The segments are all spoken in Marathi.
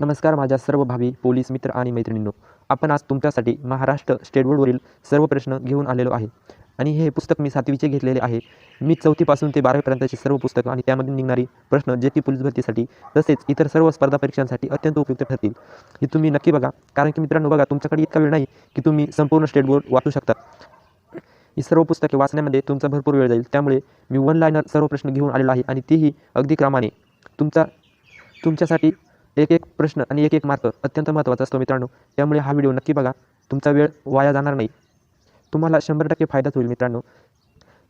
नमस्कार माझ्या सर्व भावी पोलीस मित्र आणि मैत्रिणींनो. आपण आज तुमच्यासाठी महाराष्ट्र स्टेट बोर्डवरील सर्व प्रश्न घेऊन आलेलो आहे. आणि हे पुस्तक मी सातवीचे घेतलेले आहे. मी चौथीपासून ते बारावीपर्यंतचे सर्व पुस्तकं आणि त्यामधून निघणारी प्रश्न जे की पोलीस भरतीसाठी तसेच इतर सर्व स्पर्धा परीक्षांसाठी अत्यंत उपयुक्त ठरतील. हे तुम्ही नक्की बघा. कारण की मित्रांनो बघा तुमच्याकडे इतका वेळ नाही की तुम्ही संपूर्ण स्टेट बोर्ड वाचू शकता. ही सर्व पुस्तके वाचण्यामध्ये तुमचा भरपूर वेळ जाईल. त्यामुळे मी वन लाईनर सर्व प्रश्न घेऊन आलेलो आहे. आणि तीही अगदी क्रमाने. तुमचा तुमच्यासाठी एक एक प्रश्न आणि एक एक मार्क अत्यंत महत्त्वाचा असतो मित्रांनो. त्यामुळे हा व्हिडिओ नक्की बघा. तुमचा वेळ वाया जाणार नाही. तुम्हाला शंभर टक्के फायदाच होईल मित्रांनो.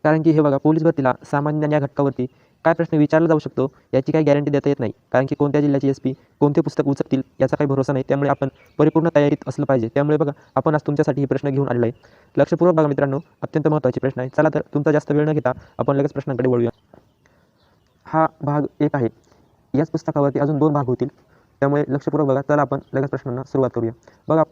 कारण की हे बघा पोलीस भरतीला सामान्य या घटकावरती काय प्रश्न विचारला जाऊ शकतो याची काही गॅरंटी देता येत नाही. कारण की कोणत्या जिल्ह्याची एस पी कोणते पुस्तक उचकतील याचा काही भरोसा नाही. त्यामुळे आपण परिपूर्ण तयारीत असलं पाहिजे. त्यामुळे बघा आपण आज तुमच्यासाठी हे प्रश्न घेऊन आलेला आहे. लक्षपूर्वक बघा मित्रांनो अत्यंत महत्त्वाचे प्रश्न आहे चला तर तुमचा जास्त वेळ न घेता आपण लगेच प्रश्नांकडे वळूया. हा भाग एक आहे. याच पुस्तकावरती अजून दोन भाग होतील. त्यामुळे लक्षपूर्वक बघा. चला आपण लगेच प्रश्नांना सुरुवात करूया. बघा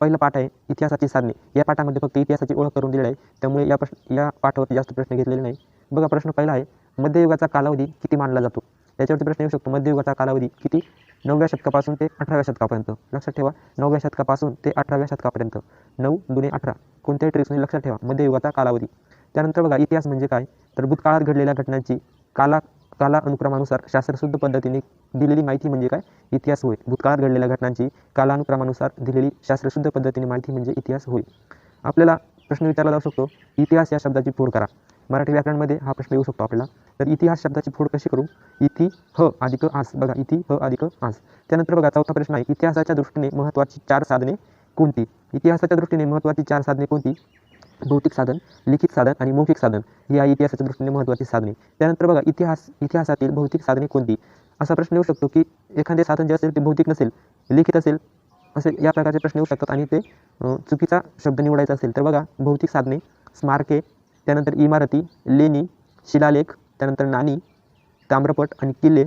पहिला पाठ आहे इतिहासाची साधने. या पाठामध्ये फक्त इतिहासाची ओळख करून दिलेली आहे. त्यामुळे या प्रश्न या पाठावरती जास्त प्रश्न घेतलेले नाही. बघा प्रश्न पहिला आहे मध्ययुगाचा कालावधी किती मानला जातो? याच्यावरती प्रश्न येऊ शकतो. मध्ययुगाचा कालावधी किती? नवव्या शतकापासून ते अठराव्या शतकापर्यंत. लक्षात ठेवा नवव्या शतकापासून ते अठराव्या शतकापर्यंत. नऊ दुने अठरा. कोणत्याही ट्रिक्सने लक्षात ठेवा मध्ययुगाचा कालावधी. त्यानंतर बघा इतिहास म्हणजे काय? तर भूतकाळात घडलेल्या घटनांची काला काला अनुक्रमानुसार शास्त्रशुद्ध पद्धतीने दिलेली माहिती म्हणजे काय? इतिहास होय. भूतकाळात घडलेल्या घटनांची कालानुक्रमानुसार दिलेली शास्त्रशुद्ध पद्धतीने माहिती म्हणजे इतिहास होय. आपल्याला प्रश्न विचारला जाऊ शकतो इतिहास या शब्दाची फोड करा. मराठी व्याकरणमध्ये हा प्रश्न येऊ शकतो आपल्याला. तर इतिहास शब्दाची फोड कशी करू? इति ह अधिक आस. बघा इति ह अधिक आस. त्यानंतर बघा चौथा प्रश्न आहे. इतिहासाच्या दृष्टीने महत्त्वाची चार साधने कोणती? इतिहासाच्या दृष्टीने महत्त्वाची चार साधने कोणती? भौतिक साधन लिखित साधन आणि मौखिक साधन ही या इतिहासाच्या दृष्टीने महत्त्वाची साधने. त्यानंतर बघा इतिहास इतिहासातील भौतिक साधने कोणती? असा प्रश्न येऊ शकतो की एखादे साधन जे असेल ते भौतिक नसेल लिखित असेल असे या प्रकारचे प्रश्न येऊ शकतात आणि ते चुकीचा शब्द निवडायचा असेल तर बघा भौतिक साधने स्मारके त्यानंतर इमारती लेणी शिलालेख त्यानंतर नाणी ताम्रपट आणि किल्ले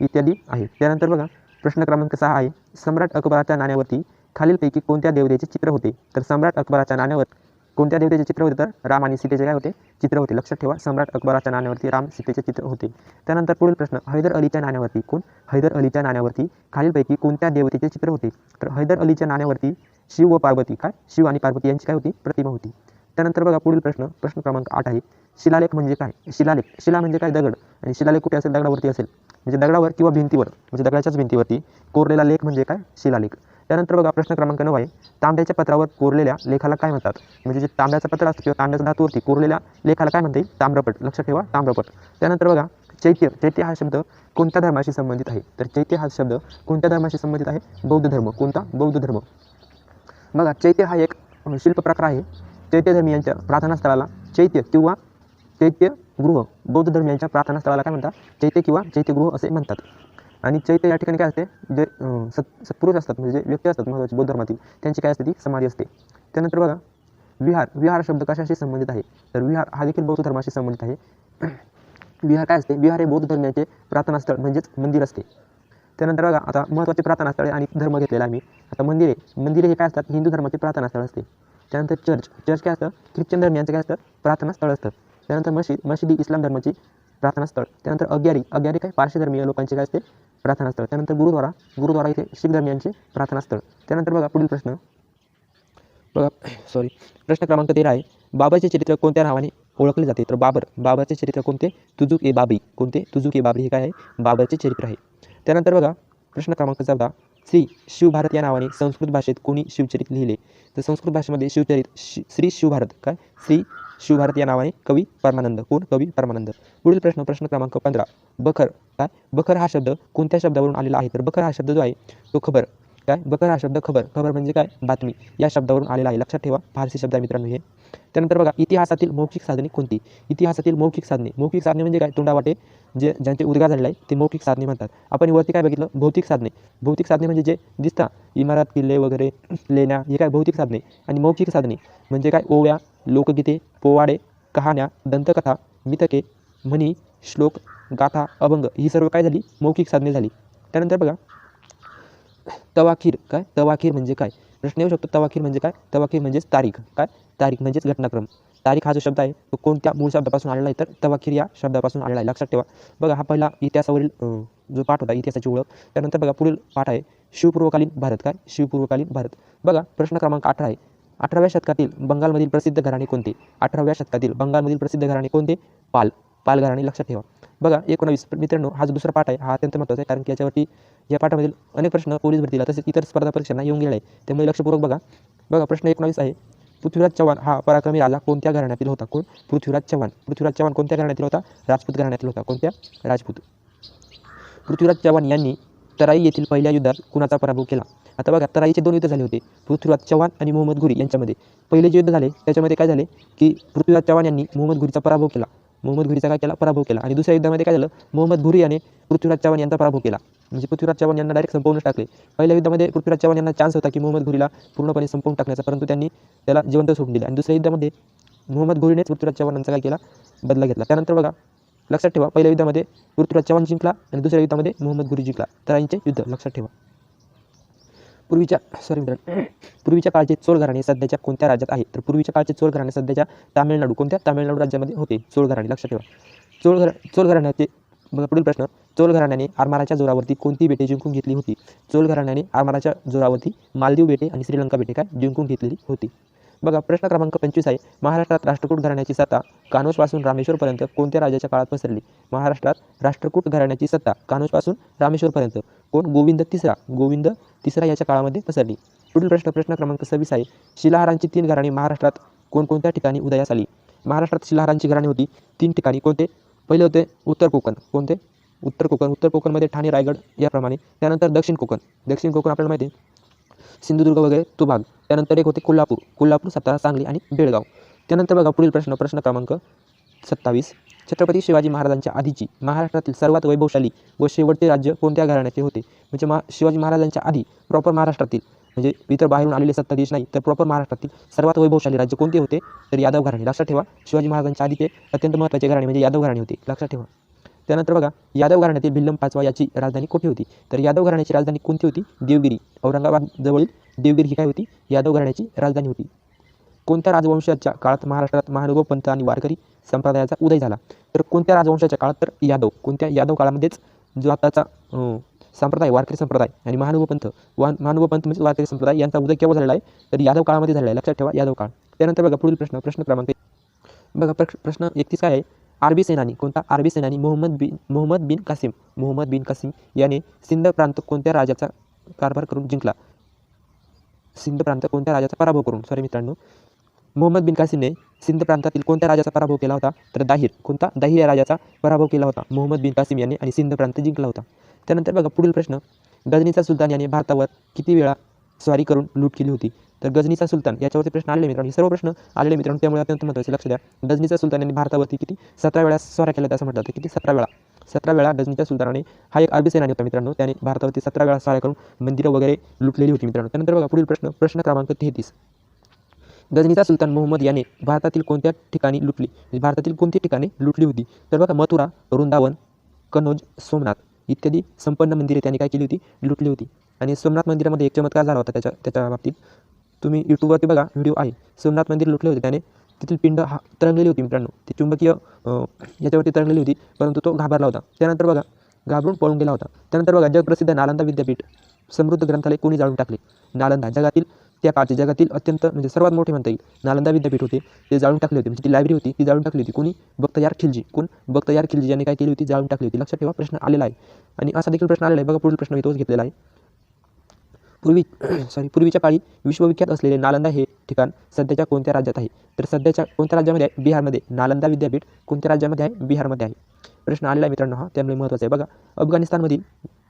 इत्यादी आहे त्यानंतर बघा प्रश्न क्रमांक सहा आहे सम्राट अकबराच्या नाण्यावरती खालीलपैकी कोणत्या देवतेचे चित्र होते? तर सम्राट अकबराच्या नाण्यावर कोणत्या देवतेचे चित्र होते तर? राम आणि सीतेचे काय होते? चित्र होते. लक्षात ठेवा सम्राट अकबराच्या नाण्यावरती राम सीतेचे चित्र होते. त्यानंतर पुढील प्रश्न हैदर अलीच्या नाण्यावरती कोण? हैदर अलीच्या नाण्यावरती खालीलपैकी कोणत्या देवतेचे चित्र होते? तर हैदर अलीच्या नाण्यावरती शिव व पार्वती काय? शिव आणि पार्वती यांची काय होती? प्रतिमा होती. त्यानंतर बघा पुढील प्रश्न प्रश्न क्रमांक आठ आहे. शिलालेख म्हणजे काय? शिलालेख. शिला म्हणजे काय? दगड. आणि शिलालेख कुठे असेल? दगडावरती असेल. म्हणजे दगडावर किंवा भिंतीवर म्हणजे दगडाच्याच भिंतीवरती कोरलेला लेख म्हणजे काय? शिलालेख. त्यानंतर बघा प्रश्न क्रमांक नऊ आहे. तांब्याच्या पत्रावर कोरलेल्या लेखाला काय म्हणतात? म्हणजे जे तांब्याचं पत्र असतं किंवा तांब्याच्या धातूवरती कोरलेल्या लेखाला काय म्हणता? येईल ताम्रपट. लक्षात ठेवा ताम्रपट. त्यानंतर बघा चैत्य. चैत्य हा शब्द कोणत्या धर्माशी संबंधित आहे? तर चैत्य हा शब्द कोणत्या धर्माशी संबंधित आहे? बौद्ध धर्म. कोणता? बौद्ध धर्म. बघा चैत्य हा एक शिल्प प्रकार आहे. चैत्य धर्मियांच्या प्रार्थनास्थळाला चैत्य किंवा चैत्यगृह बौद्ध धर्मियांच्या प्रार्थनास्थळाला काय म्हणतात? चैत्य किंवा चैत्यगृह असे म्हणतात. आणि चैत्य या ठिकाणी काय असते? जे सत् सत्पुरुष असतात म्हणजे जे व्यक्ती असतात महत्त्वाचे बौद्ध धर्मातील त्यांची काय असते ती? समाधी असते. त्यानंतर बघा विहार विहार शब्द कशाशी संबंधित आहे? तर विहार हा देखील बौद्ध धर्माशी संबंधित आहे. विहार काय असते? विहार हे बौद्ध धर्माचे प्रार्थनास्थळ म्हणजेच मंदिर असते. त्यानंतर बघा आता महत्त्वाचे प्रार्थनास्थळे आणि धर्म घेतलेला आम्ही. आता मंदिरे मंदिरे हे काय असतात? हिंदू धर्माचे प्रार्थनास्थळ असते. त्यानंतर चर्च चर्च काय असतं? ख्रिश्चन धर्मियांचं काय असतं? प्रार्थनास्थळ असतं. त्यानंतर मशीद मशिदी इस्लाम धर्माची प्रार्थनास्थळ. त्यानंतर अग्यारी अग्यारी काय? पारशी धर्मीय लोकांचे काय असते? प्रार्थनास्थळ. त्यानंतर गुरुद्वारा. गुरुद्वारा इथे शीख धर्मियांचे प्रार्थनास्थळ. त्यानंतर बघा पुढील प्रश्न. बघा सॉरी प्रश्न क्रमांक तेरा आहे. बाबाचे चरित्र कोणत्या नावाने ओळखले जाते? तर बाबर. बाबरचे चरित्र कोणते? तुजुक ए बाबरी कोणते? तुजुक ए बाबरी हे काय आहे? बाबरचे चरित्र आहे. त्यानंतर बघा प्रश्न क्रमांक चौदा. श्री शिवभारत या नावाने संस्कृत भाषेत कोणी शिवचरित लिहिले? तर संस्कृत भाषेमध्ये शिवचरित शि श्री शिवभारत. काय? श्री शिवभारत या नावाने कवी परमानंद. कोण? कवी परमानंद. पुढील प्रश्न प्रश्न क्रमांक पंधरा. बखर काय? बखर हा शब्द कोणत्या शब्दावरून आलेला आहे? तर बखर हा शब्द जो आहे तो खबर. काय? बकर हा शब्द खबर. खबर म्हणजे काय? बातमी. या शब्दावरून आलेला आहे. लक्षात ठेवा फारसी शब्द आहे मित्रांनो हे. त्यानंतर बघा इतिहासातील मौखिक साधने कोणती? इतिहासातील मौखिक साधने. मौखिक साधने म्हणजे काय? तोंडावाटे जे ज्यांचे उद्गार झालेले आहे ते मौखिक साधने म्हणतात. आपण वरती काय बघितलं? भौतिक साधने. भौतिक साधने म्हणजे जे दिसतात इमारत किल्ले वगैरे लेण्या हे काय? भौतिक साधने. आणि मौखिक साधने म्हणजे काय? ओव्या लोकगीते पोवाडे कहाण्या दंतकथा मितके म्हणी श्लोक गाथा अभंग ही सर्व काय झाली? मौखिक साधने झाली. त्यानंतर बघा तवाखीर काय? तवाखीर म्हणजे काय? प्रश्न येऊ शकतो तवाखीर म्हणजे काय? तवाखीर म्हणजेच तारीख. काय? तारीख म्हणजेच घटनाक्रम. तारीख हा जो शब्द आहे तो कोणत्या मूळ शब्दापासून आलेला आहे? तर तवाखीर या शब्दापासून आलेला आहे. लक्षात ठेवा. बघा हा पहिला इतिहासावरील जो पाठ होता इतिहासाची ओळख. त्यानंतर बघा पुढील पाठ आहे. शिवपूर्वकालीन भारत. काय? शिवपूर्वकालीन भारत. बघा प्रश्न क्रमांक अठरा आहे. अठराव्या शतकातील बंगालमधील प्रसिद्ध घराणे कोणते? अठराव्या शतकातील बंगालमधील प्रसिद्ध घराणे कोणते? पाल. पाल घराणे लक्षात ठेवा. बघा एकोणावीस. मित्रांनो हा जो दुसरा पाठ आहे हा अत्यंत महत्त्वाचा आहे कारण की याच्यावरती या पाठामधील अनेक प्रश्न पोलीस भरतीला तसेच इतर स्पर्धा परीक्षांना येऊन गेले आहे त्यामुळे लक्षपूर्वक बघा. बघा प्रश्न एकोणावीस आहे. पृथ्वीराज चव्हाण हा पराक्रमी राजा कोणत्या घराण्यातील होता? कोण? पृथ्वीराज चव्हाण. पृथ्वीराज चव्हाण कोणत्या घराण्यातील होता? राजपूत घराण्यातील होता. कोणत्या? राजपूत. पृथ्वीराज चव्हाण यांनी तराई येथील पहिल्या युद्धात कुणाचा पराभव केला? आता बघा तराईचे दोन युद्ध झाले होते. पृथ्वीराज चव्हाण आणि मोहम्मद घुरी यांच्यामध्ये. पहिले जे युद्ध झाले त्याच्यामध्ये काय झाले? की पृथ्वीराज चव्हाण यांनी मोहम्मद घुरीचा पराभव केला. मोहम्मद घुरीचा काय केला? पराभव केला. आणि दुसऱ्या युद्धामध्ये काय झालं? मोहम्मद घुरी याने पृथ्वीराज चव्हाण यांचा पराभव केला. म्हणजे पृथ्वीराज चव्हाण यांना डायरेक्ट संपवून टाकले. पहिल्या युद्धामध्ये पृथ्वीराज चव्हाण यांना चान्स होता की मोहम्मद घुरीला पूर्णपणे संपवून टाकण्याचा. परंतु त्यांनी त्याला जिवंत सोडून दिले. आणि दुसऱ्या युद्धामध्ये मोहम्मद घुरीनेच पृथ्वीराज चव्हाणांचा काय केला? बदला घेतला. त्यानंतर बघा लक्षात ठेवा पहिल्या युद्धामध्ये पृथ्वीराज चव्हाण जिंकला आणि दुसऱ्या युद्धामध्ये मोहम्मद घुरी जिंकला. तर यांचे युद्ध लक्षात ठेवा. पूर्वीच्या सॉरी मित्रांनो पूर्वीच्या काळचे चोळ घराणे सध्याच्या कोणत्या राज्यात आहे तर पूर्वीच्या काळचे चोळ घराणे सध्याच्या तामिळनाडू कोणत्या? तामिळनाडू राज्यामध्ये होते. चोळ घराणे लक्षात ठेवा. चोळ घर चोळ घराण्याचे बघा पुढील प्रश्न. चोल घराण्याने आरमाराच्या जोरावरती कोणती बेटे जिंकून घेतली होती? चोल घराण्याने आरमाराच्या जोरावरती मालदीव बेटे आणि श्रीलंका बेटे काय जिंकून घेतलेली होती. बघा प्रश्न क्रमांक पंचवीस आहे. महाराष्ट्रात राष्ट्रकूट घराण्याची सत्ता कानोजपासून रामेश्वरपर्यंत कोणत्या राजाच्या काळात पसरली? महाराष्ट्रात राष्ट्रकूट घराण्याची सत्ता कानोजपासून रामेश्वरपर्यंत. कोण? गोविंद तिसरा. गोविंद तिसरा याच्या काळामध्ये पसरली. पुढील प्रश्न प्रश्न क्रमांक सव्वीस आहे. शिलाहारांची तीन घराणी महाराष्ट्रात कोणकोणत्या ठिकाणी उदयास आली? महाराष्ट्रात शिलाहारांची घराणी होती. तीन ठिकाणी कोणते? पहिले होते उत्तर कोकण. कोणते? उत्तर कोकण. उत्तर कोकणमध्ये ठाणे रायगड याप्रमाणे. त्यानंतर दक्षिण कोकण. दक्षिण कोकण आपल्याला माहिती सिंधुदुर्ग वगैरे तो भाग. त्यानंतर एक होते कोल्हापूर. कोल्हापूर सातारा सांगली आणि बेळगाव. त्यानंतर बघा पुढील प्रश्न प्रश्न क्रमांक सत्तावीस. छत्रपती शिवाजी महाराजांच्या आधीची महाराष्ट्रातील सर्वात वैभवशाली व शेवटचे राज्य कोणत्या घराण्याचे होते? म्हणजे मा शिवाजी महाराजांच्या आधी प्रॉपर महाराष्ट्रातील म्हणजे इतर बाहेरून आलेले सत्ताधीश नाही तर प्रॉपर महाराष्ट्रातील सर्वात वैभवशाली राज्य कोणते होते? तर यादव घराणे. लक्षात ठेवा शिवाजी महाराजांच्या आधीचे अत्यंत महत्त्वाचे घराणे म्हणजे यादव घराणे होते. लक्षात ठेवा. त्यानंतर बघा यादव घराण्यातील भिल्लम पाचवा याची राजधानी कुठे होती? तर यादव घराण्याची राजधानी कोणती होती? देवगिरी. औरंगाबाद जवळील देवगिरी ही काय होती? यादव घराण्याची राजधानी होती. कोणत्या राजवंशाच्या काळात महाराष्ट्रात महानुभाव पंत आणि वारकरी संप्रदायाचा उदय झाला. तर कोणत्या राजवंशाच्या काळात तर यादव कोणत्या यादव काळामध्येच जो आताचा संप्रदाय वारकरी संप्रदाय आणि महानुभाव पंथ वा महानुभाव पंथ म्हणजे वारकरी संप्रदाय यांचा उदय केव्हा झालेला आहे? तर यादव काळामध्ये झालेला आहे. लक्षात ठेवा यादव काळ. त्यानंतर बघा पुढील प्रश्न प्रश्न क्रमांक बघा प्रश्न प्रश्न एकतीस काय आहे? आरबी सेनानी कोणता? आरबी सेनानी Muhammad bin Muhammad bin Qasim Muhammad bin Qasim याने सिंध प्रांत कोणत्या राजाचा कारभार करून जिंकला? सिंध प्रांत कोणत्या राजाचा पराभव करून? सॉरी मित्रांनो. मोहम्मद बिन कासिमने सिंध प्रांतातील कोणत्या राजाचा पराभव केला होता? तर दाहिर. कोणता? दाहिर या राजाचा पराभव केला होता. मोहम्मद बिन कासिम यांनी आणि सिंध प्रांत जिंकला होता. त्यानंतर बघा पुढील प्रश्न. गजनीचा सुलतान याने भारतावर किती वेळा स्वारी करून लूट केली होती? तर गजनीचा सुलतान याच्यावरती प्रश्न आलेले मित्रांनो हे सर्व प्रश्न आलेले मित्रांनो त्यामुळे अत्यंत महत्त्वाचे. लक्ष द्या. गजनीचा सुलतान यांनी भारतावरती किती? सतरा वेळा स्वाऱ्या केल्या असं म्हटलं जातं. किती? सतरा वेळा. सतरा वेळा गजनीच्या सुलतानाने हा एक अरबी सेनानी होता मित्रांनो. त्याने भारतावरती सतरा वेळा स्वाऱ्या करून मंदिरं वगैरे लुटलेली होती मित्रांनो. त्यानंतर बघा पुढील प्रश्न. प्रश्न क्रमांक तेहतीस. गजनीचा सुलतान मोहम्मद याने भारतातील कोणत्या ठिकाणी लुटली? भारतातील कोणती ठिकाणी लुटली होती? तर बघा मथुरा वृंदावन कनौज सोमनाथ इत्यादी संपन्न मंदिरे त्यांनी काय केली होती? लुटली होती. आणि सोमनाथ मंदिरामध्ये एक चमत्कार झाला होता त्याच्या त्याच्या बाबतीत. तुम्ही यूट्यूबवरती बघा व्हिडिओ आहे. सोमनाथ मंदिर लुटले होते त्याने. तेथील पिंड हा तरंगलेली होती मित्रांनो. ती चुंबकीय याच्यावरती तरंगलेली होती परंतु तो घाबरला होता. त्यानंतर बघा घाबरून पळून गेला होता. त्यानंतर बघा जगप्रसिद्ध नालंदा विद्यापीठ समृद्ध ग्रंथालय कोणी जाळून टाकले? नालंदा. जगातील त्या काळचे जगातील अत्यंत म्हणजे सर्वात मोठे म्हणता येईल नालंदा विद्यापीठ होते. ते जाळून टाकले होते. म्हणजे ती लायब्ररी होती ती जाळून टाकली होती. कोणी? बख्तयार खिलजी. कोण? बख्तयार खिलजी यांनी काय केली होती? जाळून टाकली होती. लक्षात ठेवा प्रश्न आलेला आहे. आणि असा देखील प्रश्न आलेला आहे. बघा पुढील प्रश्न मी तोच घेतलेला आहे. पूर्वी सॉरी पूर्वीच्या काळी विश्वविख्यात असलेले नालंदा हे ठिकाण सध्याच्या कोणत्या राज्यात आहे? तर सध्याच्या कोणत्या राज्यामध्ये आहे? बिहारमध्ये. नालंदा विद्यापीठ कोणत्या राज्यामध्ये आहे? बिहारमध्ये आहे. प्रश्न आलेला आहे मित्रांनो हा. त्यामुळे महत्त्वाचा आहे. बघा अफगाणिस्तानमधील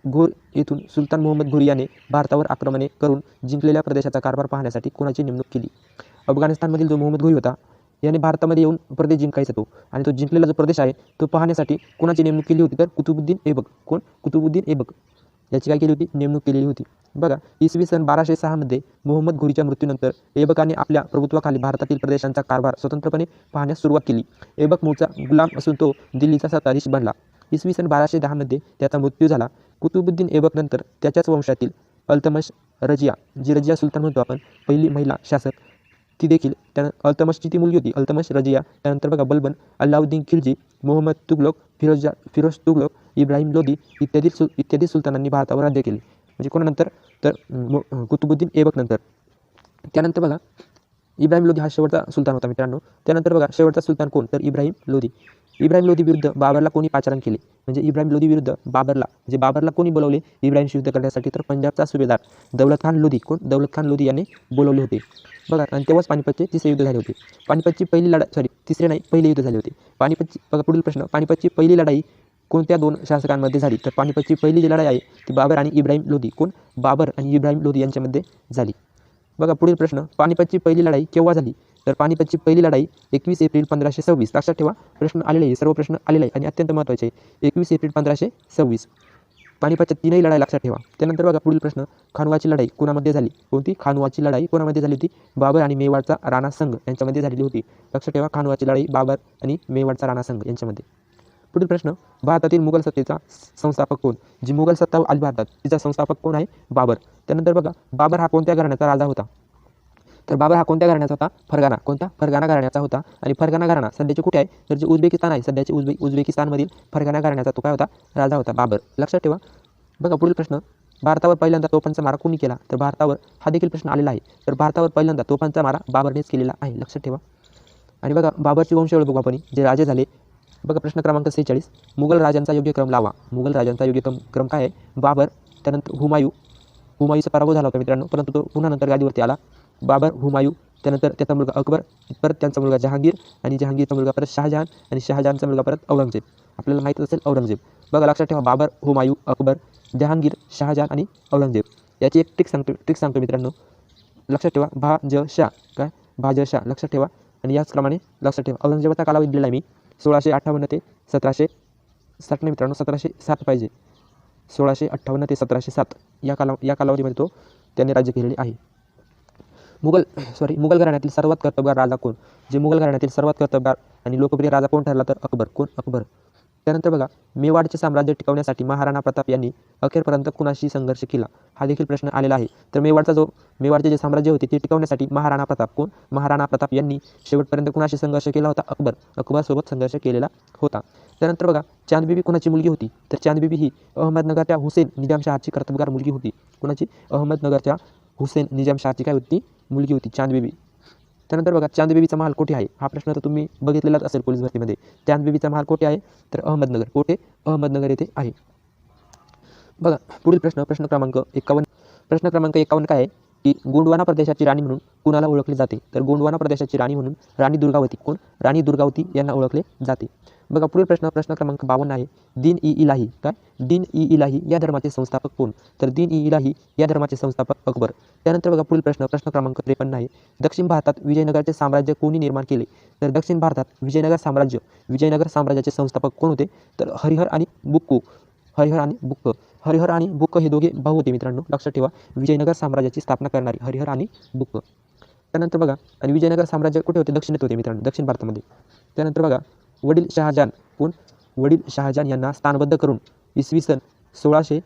घोर येथून सुलतान मोहम्मद घोरी याने भारतावर आक्रमणे करून जिंकलेल्या प्रदेशाचा कारभार पाहण्यासाठी कोणाची नेमणूक केली? अफगाणिस्तानमधील जो मोहम्मद घोरी होता याने भारतामध्ये येऊन प्रदेश जिंकायचा तो आणि तो जिंकलेला जो प्रदेश आहे तो पाहण्यासाठी कोणाची नेमणूक केली होती? तर कुतुबुद्दीन ऐबक. कोण? कुतुबुद्दीन ऐबक. याची काय केली होती? नेमणूक केलेली होती. बघा इसवी सन बाराशे सहामध्ये मोहम्मद घुरीच्या मृत्यूनंतर ऐबकाने आपल्या प्रभुत्वाखाली भारतातील प्रदेशांचा कारभार स्वतंत्रपणे पाहण्यास सुरुवात केली. ऐबक मूळचा गुलाम असून तो दिल्लीचा सत्ताधीश बनला. इसवी सन बाराशे दहामध्ये त्याचा मृत्यू झाला. कुतुबुद्दीन ऐबकनंतर त्याच्याच वंशातील अल्तमश रजिया जी रजिया सुलतान म्हणतो आपण पहिली महिला शासक ती देखील त्या अल्तमशची ती मुलगी होती. अल्तमश रजिया त्यानंतर बघा बलबन अल्लाउद्दीन खिलजी मोहम्मद तुगलक फिरोजा फिरोज तुगलक इब्राहिम लोदी इत्यादी सु इत्यादी सुलतानांनी भारतावर राज्य केले. म्हणजे कोणानंतर? तर कुतुबुद्दीन ऐबकनंतर त्यानंतर बघा इब्राहिम लोधी हा शेवटचा सुलतान होता मित्रांनो. त्यानंतर बघा शेवटचा सुलतान कोण? तर इब्राहिम लोधी इब्राहिम लोधी विरुद्ध बाबरला कोणी पाचारण केले? म्हणजे इब्राहिम लोधी विरुद्ध बाबरला म्हणजे बाबरला कोणी बोलवले? इब्राहिमशी युद्ध करण्यासाठी तर पंजाबचा सुभेदार दौलत खान लोधी कोण? दौलत खान लोधी यांनी बोलवले होते. बघा आणि तेव्हाच पानिपतचे तिसरे युद्ध झाले होते. पानिपतची पहिली लढाई सॉरी तिसरे नाही पहिले युद्ध झाले होते. पानिपतची बघा पुढील प्रश्न. पानिपतची पहिली लढाई कोणत्या दोन शासकांमध्ये झाली? तर पानिपतची पहिली जी लढाई आहे ती बाबर आणि इब्राहिम लोधी. कोण? बाबर आणि इब्राहिम लोधी यांच्यामध्ये झाली. बघा पुढील प्रश्न. पानिपतची पहिली लढाई केव्हा झाली? तर पानिपतची पहिली लढाई एकवीस एप्रिल पंधराशे सव्वीस. लक्षात ठेवा प्रश्न आलेले आहे सर्व प्रश्न आलेले आहे आणि अत्यंत महत्त्वाचे आहे. एकवीस एप्रिल पंधराशे सव्वीस. पानिपतच्या तीनही लढाई लक्षात ठेवा. त्यानंतर बघा पुढील प्रश्न. खानवाची लढाई कोणामध्ये झाली? कोणती? खानवाची लढाई कोणामध्ये झाली होती? बाबर आणि मेवाडचा राणा संघ यांच्यामध्ये झालेली होती. लक्षात ठेवा खानवाची लढाई बाबर आणि मेवाडचा राणा संघ यांच्यामध्ये. पुढील प्रश्न. भारतातील मुघल सत्तेचा संस्थापक कोण? जी मुघल सत्ता आली भारतात तिचा संस्थापक कोण आहे? बाबर. त्यानंतर बघा बाबर हा कोणत्या घराण्याचा राजा होता? तर बाबर हा कोणत्या घराण्याचा होता? फरगाना कोणता? फरगाना घराण्याचा होता. आणि फरगाना घराणा सध्याचे कुठे आहे? तर जे उझबेकिस्तान आहे. सध्याचे उझबे उझबेकिस्तानमधील फरगाना घराण्याचा तो काय होता? राजा होता बाबर. लक्षात ठेवा. बघा पुढील प्रश्न. भारतावर पहिल्यांदा तोफांचा मारा कोणी केला? तर भारतावर हा देखील प्रश्न आलेला आहे. तर भारतावर पहिल्यांदा तोफांचा मारा बाबरनेच केलेला आहे. लक्षात ठेवा. आणि बघा बाबरची वंशावळ बघू आपण. जे राजे झाले. बघा प्रश्न क्रमांक सेहेचाळीस. मुघल राजांचा योग्य क्रम लावा. मुघल राजांचा योग्य क्रम क्रम काय आहे? बाबर त्यानंतर हुमायू हुमायूचा पराभव झाला होता मित्रांनो. परंतु तो पुन्हा नंतर गादीवरती आला. बाबर हुमायू त्यानंतर त्याचा मुलगा अकबर परत त्यांचा मुलगा जहांगीर आणि जहांगीरचा मुलगा परत शहाजहान आणि शहाजहानचा मुलगा परत औरंगजेब. आपल्याला माहीत असेल औरंगजेब. बघा लक्षात ठेवा बाबर हुमायू अकबर जहांगीर शहाजहान आणि औरंगजेब. याची एक ट्रिक सांगतो ट्रिक सांगतो मित्रांनो. लक्षात ठेवा भा ज शा. काय? भा ज शा. लक्षात ठेवा. आणि याचप्रमाणे लक्षात ठेवा. औरंगजेबाचा कालावधी दिलेला आहे मी. सोळाशे अठ्ठावन्न ते सतराशे साठ नाही मित्रांनो सतराशे सात पाहिजे. सोळाशे अठ्ठावन्न ते सतराशे सात. या काला या कालावधीमध्ये तो त्याने राज्य केलेले आहे. मुघल सॉरी मुघल घराण्यातील सर्वात कर्तबगार राजा कोण? जे मुघल घराण्यातील सर्वात कर्तबगार आणि लोकप्रिय राजा कोण ठरला तर अकबर. कोण? अकबर. त्यानंतर बघा मेवाडचे साम्राज्य टिकवण्यासाठी महाराणा प्रताप यांनी अखेरपर्यंत कुणाशी संघर्ष केला? हा देखील प्रश्न आलेला आहे. तर मेवाडचा जो मेवाडचे जे साम्राज्य होते ते टिकवण्यासाठी महाराणा प्रताप कोण? महाराणा प्रताप यांनी शेवटपर्यंत कुणाशी संघर्ष केला होता? अकबर. अकबरसोबत संघर्ष केलेला होता. त्यानंतर बघा चांदबिबी कुणाची मुलगी होती? तर चांदबिबी ही अहमदनगरच्या हुसेन निजामशहाची कर्तबगार मुलगी होती. कुणाची? अहमदनगरच्या हुसेन निजाम शाहची काय होती? मुलगी होती चांदबीबी त्यानंतर बघा चांदबीबीचा महाल कोठे आहे? हा प्रश्न तर तुम्ही बघितलेलाच असेल पोलीस भरतीमध्ये. चांदबीबीचा महाल कोठे आहे? तर अहमदनगर. कोठे? अहमदनगर येथे आहे. बघा पुढील प्रश्न प्रश्न क्रमांक एकावन्न. प्रश्न क्रमांक एकावन्न काय आहे? की गोंडवाना प्रदेशाची राणी म्हणून कुणाला ओळखले जाते? तर गोंडवाना प्रदेशाची राणी म्हणून राणी दुर्गावती. कोण? राणी दुर्गावती यांना ओळखले जाते. बघा पुढील प्रश्न प्रश्न क्रमांक बावन्न आहे. दिन ई इलाही काय? दिन ई इलाही या धर्माचे संस्थापक कोण? तर दिन ई इलाही या धर्माचे संस्थापक अकबर. त्यानंतर बघा पुढील प्रश्न प्रश्न क्रमांक त्रेपन्न आहे. दक्षिण भारतात विजयनगरचे साम्राज्य कोणी निर्माण केले? तर दक्षिण भारतात विजयनगर साम्राज्य विजयनगर साम्राज्याचे संस्थापक कोण होते? तर हरिहर आणि बुक्कू हरिहर आणि बुक्क. हरिहर आणि बुक्क हे दोघे भाऊ होते मित्रांनो. लक्षात ठेवा विजयनगर साम्राज्याची स्थापना करणारी हरिहर आणि बुक्क. त्यानंतर बघा आणि विजयनगर साम्राज्य कुठे होते? दक्षिणेत होते मित्रांनो दक्षिण भारतामध्ये. त्यानंतर बघा वडील शहाजहान कोण? वडील शहाजहान यांना स्थानबद्ध करून इसवी सन सोळाशे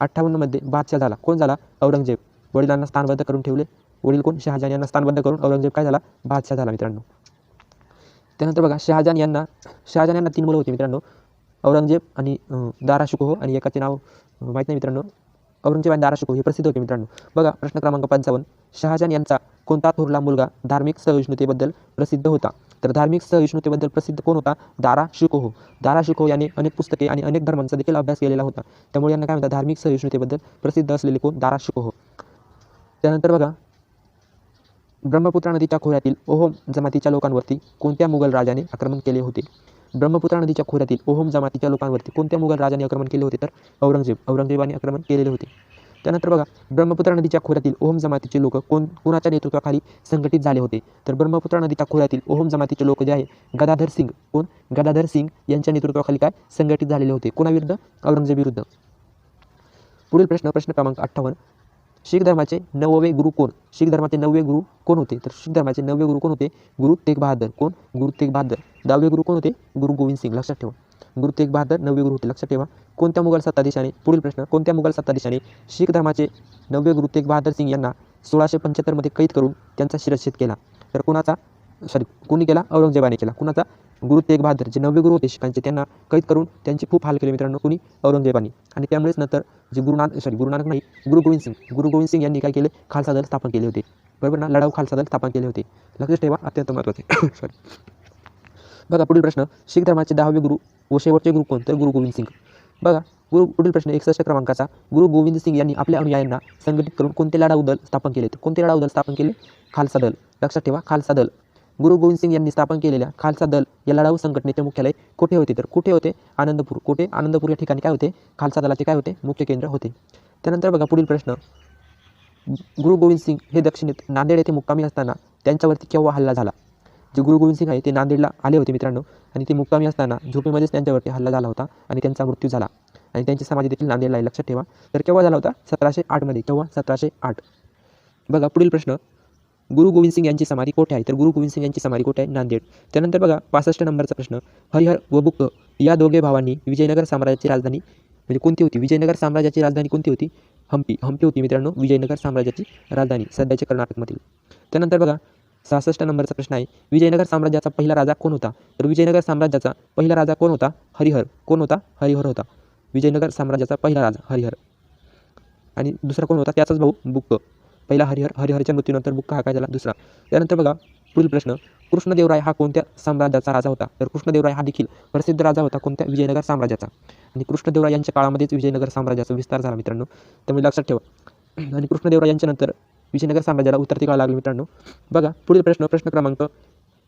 अठ्ठावन्नमध्ये बादशाह झाला. कोण झाला? औरंगजेब. वडिलांना स्थानबद्ध करून ठेवले. वडील कोण? शहाजान यांना स्थानबद्ध करून औरंगजेब काय झाला? बादशाह झाला मित्रांनो. त्यानंतर बघा शहाजान यांना शहाजान यांना तीन मुलं होती मित्रांनो. औरंगजेब आणि अं, दारा शुकोह हो आणि एकाचे नाव माहीत नाही मित्रांनो. औरंगजेब आणि दारा शुकोह हो हे प्रसिद्ध होते मित्रांनो. बघा प्रश्न क्रमांक पंचावन्न. शहाजान यांचा कोणता थोरला मुलगा धार्मिक सहिष्णुतेबद्दल प्रसिद्ध होता? तर धार्मिक सहिष्णुतेबद्दल प्रसिद्ध कोण होता? दारा शिकोहो. दारा शिकोहो याने अनेक पुस्तके आणि अनेक धर्मांचा देखील अभ्यास केलेला होता. त्यामुळे यांना काय म्हणतात? धार्मिक सहिष्णुतेबद्दल प्रसिद्ध असलेले कोण? दारा शिकोहो. त्यानंतर बघा ब्रह्मपुत्रा नदीच्या खोऱ्यातील ओहोम जमातीच्या लोकांवरती कोणत्या मुघल राजाने आक्रमण केले होते? ब्रह्मपुत्रा नदीच्या खोऱ्यातील ओहोम जमातीच्या लोकांवरती कोणत्या मुघल राजाने आक्रमण केले होते? तर औरंगजेब. औरंगजेबाने आक्रमण केलेले होते. त्यानंतर बघा ब्रह्मपुत्रा नदीच्या खोऱ्यातील ओहम जमातीचे लोक कोण कोणाच्या नेतृत्वाखाली संघटित झाले होते? तर ब्रह्मपुत्रा नदीच्या खोऱ्यातील ओहम जमातीचे लोक जे आहे गदाधर सिंग. कोण? गदाधर सिंग यांच्या नेतृत्वाखाली काय? संघटित झालेले होते. कोणाविरुद्ध? औरंगजेब विरुद्ध. पुढील प्रश्न प्रश्न क्रमांक अठ्ठावन्न. शीख धर्माचे नववे गुरु कोण? शीख धर्माचे नववे गुरु कोण होते? तर शीख धर्माचे नववे गुरु कोण होते? गुरु तेग बहादर कोण? गुरु तेग बहादर दहावे गुरु कोण होते? गुरु गोविंद सिंग. लक्षात ठेवा. गुरु तेग बहादर नववे गुरु होते लक्षात ठेवा कोणत्या मुघल सत्ताधीशाने पुढील प्रश्न कोणत्या मुघल सत्ताधीशाने शीख धर्माचे नववे गुरु तेग बहादर सिंग यांना सोळाशे पंच्याहत्तरमध्ये कैद करून त्यांचा शिरच्छेद केला. तर कोणाचा सॉरी कोणी केला? औरंगजेबाने केला. कुणाचा? गुरु तेग बहादर जे नववे गुरु होते शिखांचे त्यांना कैद करून त्यांचे खूप हाल केले. मित्रांनो कुणी? औरंगजेबाने. आणि त्यामुळेच नंतर जे गुरुनाथ सॉरी गुरुनानक नाही गुरु गोविंद सिंग गुरु गोविंद सिंग यांनी काय केले? खालसा दल स्थापन केले होते. बरोबर ना? लढाऊ खालसा दल स्थापन केले होते. लक्षात ठेवा अत्यंत महत्त्वाचे सॉरी बघा पुढील प्रश्न शीख धर्माचे दहावे गुरु व शेवटचे गुरु कोण तर गुरु गोविंद सिंग. बघा गुरु पुढील प्रश्न एकसष्ट क्रमांकाचा. गुरु गोविंद सिंग यांनी आपल्या अनुयायांना संघटित करून कोणते लढाऊ दल स्थापन केले तर कोणते लढाऊ दल स्थापन केले? खालसा दल. लक्षात ठेवा खालसा दल. गुरु गोविंद सिंग यांनी स्थापन केलेल्या खालसा दल या लढाऊ संघटनेचे मुख्यालय कुठे होते तर? कुठे होते? आनंदपूर. कुठे? आनंदपूर या ठिकाणी काय होते? खालसा दलाचे काय होते? मुख्य केंद्र होते. त्यानंतर बघा पुढील प्रश्न. गुरु गोविंद सिंग हे दक्षिणेत नांदेड येथे मुक्कामी असताना त्यांच्यावरती केव्हा हल्ला झाला? जे गुरु गोविंद सिंग आहे ते नांदेडला आले होते मित्रांनो. आणि ते मुक्कामी असताना झोपेमध्येच त्यांच्यावरती हल्ला झाला होता आणि त्यांचा मृत्यू झाला. आणि त्यांची समाधी देखील नांदेडला आहे लक्षात ठेवा. तर केव्हा झाला होता? सतराशे आठमध्ये केव्हा? सतराशे आठ. बघा पुढील प्रश्न. गुरु गोविंद सिंग यांची समाधी कोठे आहे? तर गुरु गोविंद सिंग यांची समाधी कोठे आहे? नांदेड. त्यानंतर बघा पासष्ट नंबरचा प्रश्न. हरिहर व बुक्क या दोघे भावांनी विजयनगर साम्राज्याची राजधानी म्हणजे कोणती होती? विजयनगर साम्राज्याची राजधानी कोणती होती? हम्पी. हम्पी होती मित्रांनो विजयनगर साम्राज्याची राजधानी सध्याच्या कर्नाटकमधील. त्यानंतर बघा सहासष्ट नंबरचा प्रश्न आहे विजयनगर साम्राज्याचा पहिला राजा कोण होता? तर विजयनगर साम्राज्याचा पहिला राजा कोण होता? हरिहर. कोण होता? हरिहर होता. विजयनगर साम्राज्याचा पहिला राजा हरिहर. आणि दुसरा कोण होता? त्याचाच भाऊ बुक्क. पहिला हरिहर हरिहरच्या मृत्यूनंतर बुक्क हा काय झाला? दुसरा. त्यानंतर बघा पुढील प्रश्न. कृष्णदेवराय हा कोणत्या साम्राज्याचा राजा होता? तर कृष्णदेवराय हा देखील प्रसिद्ध राजा होता कोणत्या? विजयनगर साम्राज्याचा. आणि कृष्णदेवराय यांच्या काळामध्येच विजयनगर साम्राज्याचा विस्तार झाला मित्रांनो. त्यामुळे लक्षात ठेवा. आणि कृष्णदेवराय यांच्यानंतर विजयनगर साम्राज्याला उत्तर काळ लागली मित्रांनो. बघा पुढील प्रश्न प्रश्न क्रमांक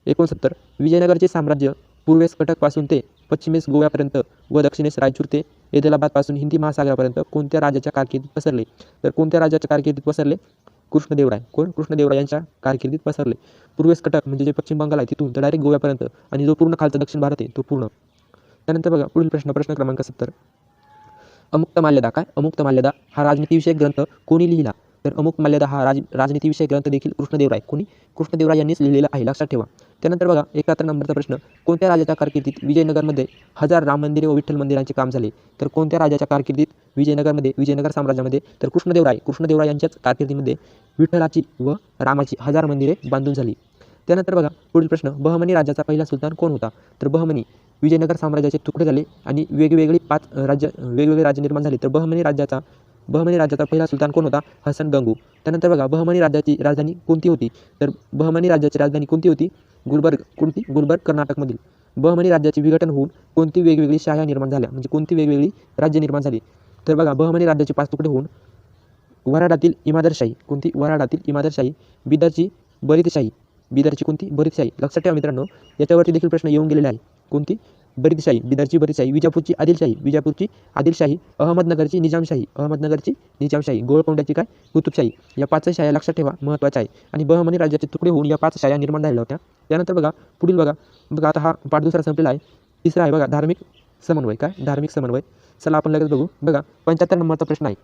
एकोणसत्तर. विजयनगरचे साम्राज्य पूर्वेस कटकपासून ते पश्चिमेस गोव्यापर्यंत व दक्षिणेस रायचूर ते हैदराबादपासून हिंदी महासागरापर्यंत कोणत्या राजाच्या कारकिर्दीत पसरले? तर कोणत्या राजाच्या कारकिर्दीत पसरले? कृष्णदेवराय. कोण? कृष्णदेवराय यांच्या कारकिर्दीत पसरले. पूर्वेस कटक म्हणजे जे पश्चिम बंगाल आहे तिथून तर डायरेक्ट गोव्यापर्यंत आणि जो पूर्ण खालचा दक्षिण भारत आहे तो पूर्ण. त्यानंतर बघा पुढील प्रश्न प्रश्न क्रमांक सत्तर. अमुक्त माल्यदा काय? अमुक्त माल्यदा हा राजनीतिविषयक ग्रंथ कोणी लिहिला? तर अमुक माल्यदा हा राज राजनीतिविषयक ग्रंथ देखील कृष्णदेवराय. कोणी? कृष्णदेवराय यांनीच लिहिलेला आहे लक्षात ठेवा. त्यानंतर बघा एकाहत्तर नंबरचा प्रश्न. कोणत्या राजाच्या कारकिर्दीत विजयनगरमध्ये हजार राम मंदिरे व विठ्ठल मंदिरांचे काम झाले? तर कोणत्या राजाच्या कारकिर्दीत विजयनगरमध्ये विजयनगर साम्राज्यामध्ये तर कृष्णदेवराय कृष्णदेवराय यांच्याच कारकिर्दीमध्ये विठ्ठलाची व रामाची हजार मंदिरे बांधून झाली. त्यानंतर बघा पुढील प्रश्न. बहमनी राज्याचा पहिला सुलतान कोण होता? तर बहमनी विजयनगर साम्राज्याचे तुकडे झाले आणि वेगवेगळी पाच राज्य वेगवेगळे राज्य निर्माण झाले. तर बहमनी राज्याचा बहमनी राज्याचा पहिला सुलतान कोण होता? हसन गंगू. त्यानंतर बघा बहमनी राज्याची राजधानी कोणती होती? तर बहमनी राज्याची राजधानी कोणती होती? गुलबर्ग कोणती? गुलबर्ग कर्नाटकमधील. बहमनी राज्याचे विघटन होऊन कोणती वेगवेगळी शाळा निर्माण झाल्या? म्हणजे कोणती वेगवेगळी राज्य निर्माण झाली? तर बघा बहमनी राज्याचे पाच तुकडे होऊन वराडातील इमादरशाही कोणती? वराडातील इमादरशाही बिदरची बरितशाही बिदरची कोणती? बरीदशाही. लक्षात ठेवा मित्रांनो याच्यावरती देखील प्रश्न येऊन गेलेला आहे कोणती? बरीदशाही बिदरची बरीदशाही विजापूरची आदिलशाही विजापूरची आदिलशाही अहमदनगरची निजामशाही अहमदनगरची निजामशाही गोळकोंड्याची काय? कुतुबशाही. या पाच शाया लक्षात ठेवा महत्त्वाच्या आहे. आणि बहमनी राज्याचे तुकडे होऊन या पाच शाया निर्माण झालेल्या होत्या. त्यानंतर बघा पुढील बघा बघा आता हा पाठ दुसरा संपलेला आहे. तिसरा आहे बघा धार्मिक समन्वय. काय? धार्मिक समन्वय. चला आपण लगेच बघू. बघा पंच्याहत्तर नंबरचा प्रश्न आहे.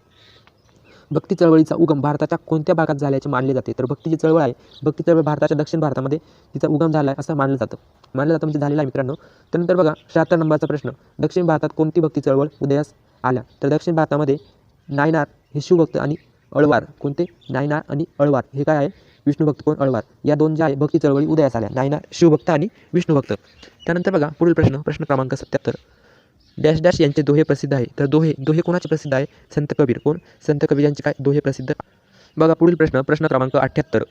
भक्ती चळवळीचा उगम भारताच्या कोणत्या भागात झाल्याचे मानले जाते? तर भक्तीची चळवळ आहे. भक्ती चळवळ भारताच्या दक्षिण भारतामध्ये तिचा उगम झाला आहे असं मानलं जातं. मानलं जातं म्हणजे झालेला आहे मित्रांनो. त्यानंतर बघा शहात्तर नंबरचा प्रश्न. दक्षिण भारतात कोणती भक्ती चळवळ उदयास आल्या? तर दक्षिण भारतामध्ये नायनार हे शिवभक्त आणि अळवार. कोणते? नायनार आणि अळवार. हे काय आहे? विष्णुभक्त कोण? अळवार. या दोन ज्या आहे भक्ती चळवळी उदयास आल्या. नायनार शिवभक्त आणि विष्णुभक्त त्यानंतर बघा पुढील प्रश्न. प्रश्न क्रमांक सत्याहत्तर. डॅश डॅश यांचे दोहे प्रसिद्ध आहे. तर दोहे दोहे कोणाचे प्रसिद्ध आहे? संत कबीर. कोण? संत कबीर यांचे काय दोहे प्रसिद्ध? बघा पुढील प्रश्न प्रश्न क्रमांक अठ्ठ्याहत्तर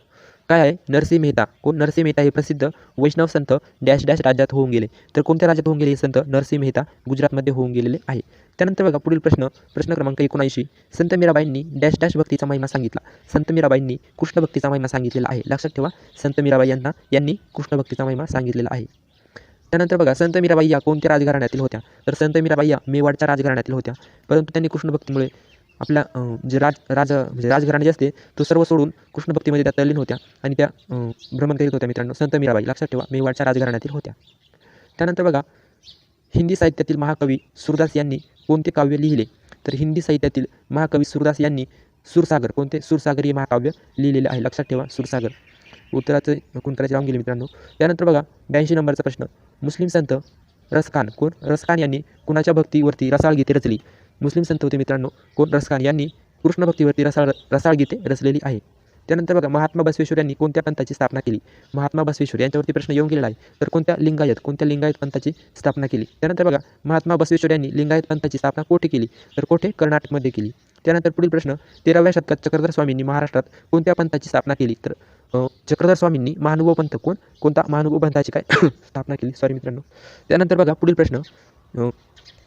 काय आहे? नरसिंह मेहता. कोण? नरसिंह मेहता हे प्रसिद्ध वैष्णव संत डॅश डॅश राज्यात होऊन गेले. तर कोणत्या राज्यात होऊन गेले हे संत? नरसिंह मेहता गुजरातमध्ये होऊन गेलेले आहे. त्यानंतर बघा पुढील प्रश्न प्रश्न क्रमांक एकोणऐंशी. संत मीराबाईंनी डॅश डॅश भक्तीचा महिमा सांगितला. संत मीराबाईंनी कृष्ण भक्तीचा महिमा सांगितलेला आहे. लक्षात ठेवा संत मीराबाई यांना यांनी कृष्ण भक्तीचा महिमा सांगितलेला आहे. त्यानंतर बघा संत मीराबाई या कोणत्या राजघराण्यातील होत्या? तर संत मीराबाई या मेवाडच्या राजघराण्यातील होत्या. परंतु त्यांनी कृष्णभक्तीमुळे आपला जे राज राज म्हणजे राजघराणे जे असते तो सर्व सोडून कृष्णभक्तीमध्ये त्या तल्लीन होत्या आणि त्या भ्रमण करीत होत्या मित्रांनो. संत मीराबाई लक्षात ठेवा मेवाडच्या राजघराण्यातील होत्या. त्यानंतर बघा हिंदी साहित्यातील महाकवी सुरदास यांनी कोणते काव्य लिहिले? तर हिंदी साहित्यातील महाकवी सूरदास यांनी सूरसागर कोणते? सूरसागर हे महाकाव्य लिहिलेले आहे. लक्षात ठेवा सुरसागर. उत्तराचं कुंतराचे राहून गेले मित्रांनो. त्यानंतर बघा ब्याऐंशी नंबरचा प्रश्न. मुस्लिम संत रसखान कोण? रसखान यांनी कुणाच्या भक्तीवरती रसाळ गीते रचली? मुस्लिम संत होते मित्रांनो. कोण? रसखान यांनी कृष्ण भक्तीवरती रसाळ रसाळ गीते रचलेली आहे. त्यानंतर बघा महात्मा बसवेश्वर यांनी कोणत्या पंथाची स्थापना केली? महात्मा बसवेश्वर यांच्यावरती प्रश्न येऊन गेलेला आहे. तर कोणत्या लिंगायत कोणत्या लिंगायत पंथाची स्थापना केली? त्यानंतर बघा महात्मा बसवेश्वर यांनी लिंगायत पंथाची स्थापना कोठे केली? तर कोठे? कर्नाटकमध्ये केली. त्यानंतर पुढील प्रश्न तेराव्या शतकात चक्रधर स्वामींनी महाराष्ट्रात कोणत्या पंथाची स्थापना केली? तर चक्रधर स्वामींनी महानुभव पंथ कोण? कोणता? महानुभव पंथाची काय? स्थापना केली. सॉरी मित्रांनो. त्यानंतर बघा पुढील प्रश्न.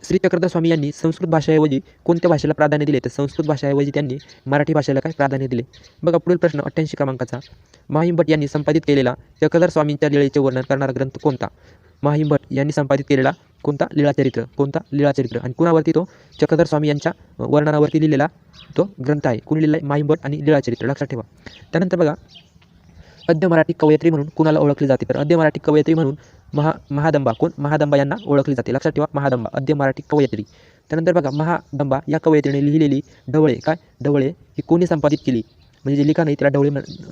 श्री चक्रधर स्वामी यांनी संस्कृत भाषेऐवजी कोणत्या भाषेला प्राधान्य दिले? तर संस्कृत भाषेऐवजी त्यांनी मराठी भाषेला काय प्राधान्य दिले? बघा पुढील प्रश्न अठ्ठ्याऐंशी क्रमांकाचा. माहीम भट यांनी संपादित केलेला चक्रधर स्वामींच्या लीळेचे वर्णन करणारा ग्रंथ कोणता? माहीम भट यांनी संपादित केलेला कोणता? लीळाचरित्र कोणता? लीळाचरित्र आणि कुणावरती तो? चक्रधर स्वामी यांच्या वर्णनावरती लिहिलेला तो ग्रंथ आहे. कुणी लिहिला आहे माहीम भट आणि लीळाचरित्र लक्षात ठेवा. त्यानंतर बघा अद्य मराठी कवयित्री म्हणून कुणाला ओळखली जाते? तर अद्य मराठी कवयित्री म्हणून महा महादंबा कोण? महादंबा यांना ओळखली जाते. लक्षात ठेवा महादंबा अद्य मराठी कवयित्री. त्यानंतर बघा महादंबा या कवयित्रीने लिहिलेली ढवळे काय? ढवळे ही कोणी संपादित केली? म्हणजे जे लिखाण आहे तिला ढवळे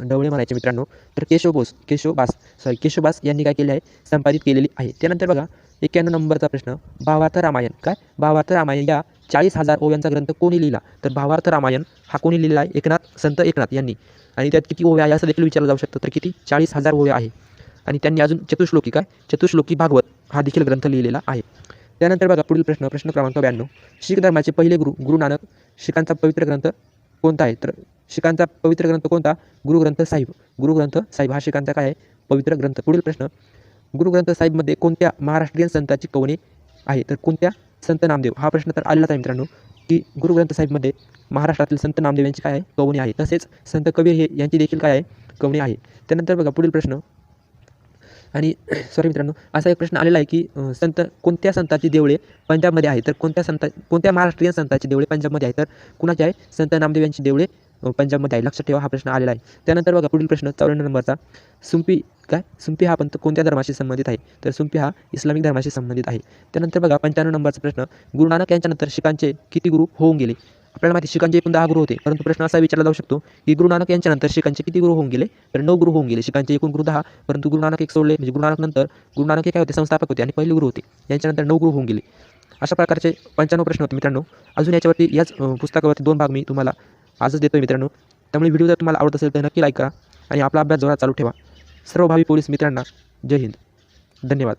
ढवळे म्हणायचे मित्रांनो. तर केशव बोस केशव बास सॉरी केशव बास यांनी काय केले आहे? संपादित केलेली आहे. त्यानंतर बघा एक्क्याण्णव नंबरचा प्रश्न भावार्थ रामायण काय? भावार्थ रामायण या चाळीस हजार ओव्यांचा ग्रंथ कोणी लिहिला? तर भावार्थ रामायण हा कोणी लिहिला आहे? एकनाथ संत एकनाथ यांनी. आणि त्यात किती ओव्या आहे असं देखील विचारलं जाऊ शकतं. तर किती? चाळीस हजार ओव्या आहे. आणि त्यांनी अजून चतुश्लोकी काय? चतुश्लोकी भागवत हा देखील ग्रंथ लिहिलेला आहे. त्यानंतर बघा पुढील प्रश्न प्रश्न क्रमांक ब्याण्णव. शीख धर्माचे पहिले गुरु गुरु नानक शिखांचा पवित्र ग्रंथ कोणता आहे? तर शिखांचा पवित्र ग्रंथ कोणता? गुरुग्रंथ साहिब. गुरुग्रंथ साहिब हा शिखांचा काय आहे? पवित्र ग्रंथ. पुढील प्रश्न. गुरुग्रंथ साहिबमध्ये कोणत्या महाराष्ट्रीयन संतांची कवने आहे? तर कोणत्या? संत नामदेव. हा प्रश्न तर आलेलाच आहे मित्रांनो की गुरुग्रंथ साहेबमध्ये महाराष्ट्रातील संत नामदेव यांची काय आहे? कवणी आहे. तसेच संत कबीर हे यांची देखील काय आहे? कवणी आहे. त्यानंतर बघा पुढील प्रश्न. आणि सॉरी मित्रांनो असा एक प्रश्न आलेला आहे की संत कोणत्या संतांची देवळे पंजाबमध्ये आहे? तर कोणत्या संत कोणत्या महाराष्ट्रीयन संतांची देवळे पंजाबमध्ये आहे? तर कुणाची आहे? संत नामदेव यांची देवळे पंजाबमध्ये आहे. लक्षात ठेवा हा प्रश्न आलेला आहे. त्यानंतर बघा पुढील प्रश्न चौऱ्याण्णव नंबरचा. सुंपी काय? सुंपी हा पंथ कोणत्या धर्माशी संबंधित आहे? तर सुंपी हा इस्लामिक धर्माशी संबंधित आहे. त्यानंतर बघा पंच्याण्णव नंबरचा प्रश्न. गुरु नानक यांच्यानंतर शिखांचे किती गुरु होऊन गेले? आपल्याला माहिती शिखांचे एकूण दहा गुरु होते. परंतु प्रश्न असा विचारला जाऊ शकतो की गुरु नानक यांच्यानंतर शिखांचे किती गुरु होऊन गेले? तर नऊ गुरु होऊन गेले. शिखांचे एकूण गुरु दहा. परंतु गुरु नानक एक सोडले. म्हणजे गुरु नानक नंतर गुरु नानक हे काय होते? संस्थापक होते आणि पहिले गुरु होते. यांच्यानंतर नऊ गुरु होऊन गेले. अशा प्रकारचे पंच्याण्णव प्रश्न होते मित्रांनो. अजून याच्यावरती याच पुस्तकावरती दोन भाग मी तुम्हाला आजच देतो मित्रांनो. त्यामुळे व्हिडिओ जर तुम्हाला आवडत असेल तर नक्की लाईक करा आणि आपला अभ्यास जोरात चालू ठेवा. सर्व भावी पोलीस मित्रांना जय हिंद. धन्यवाद.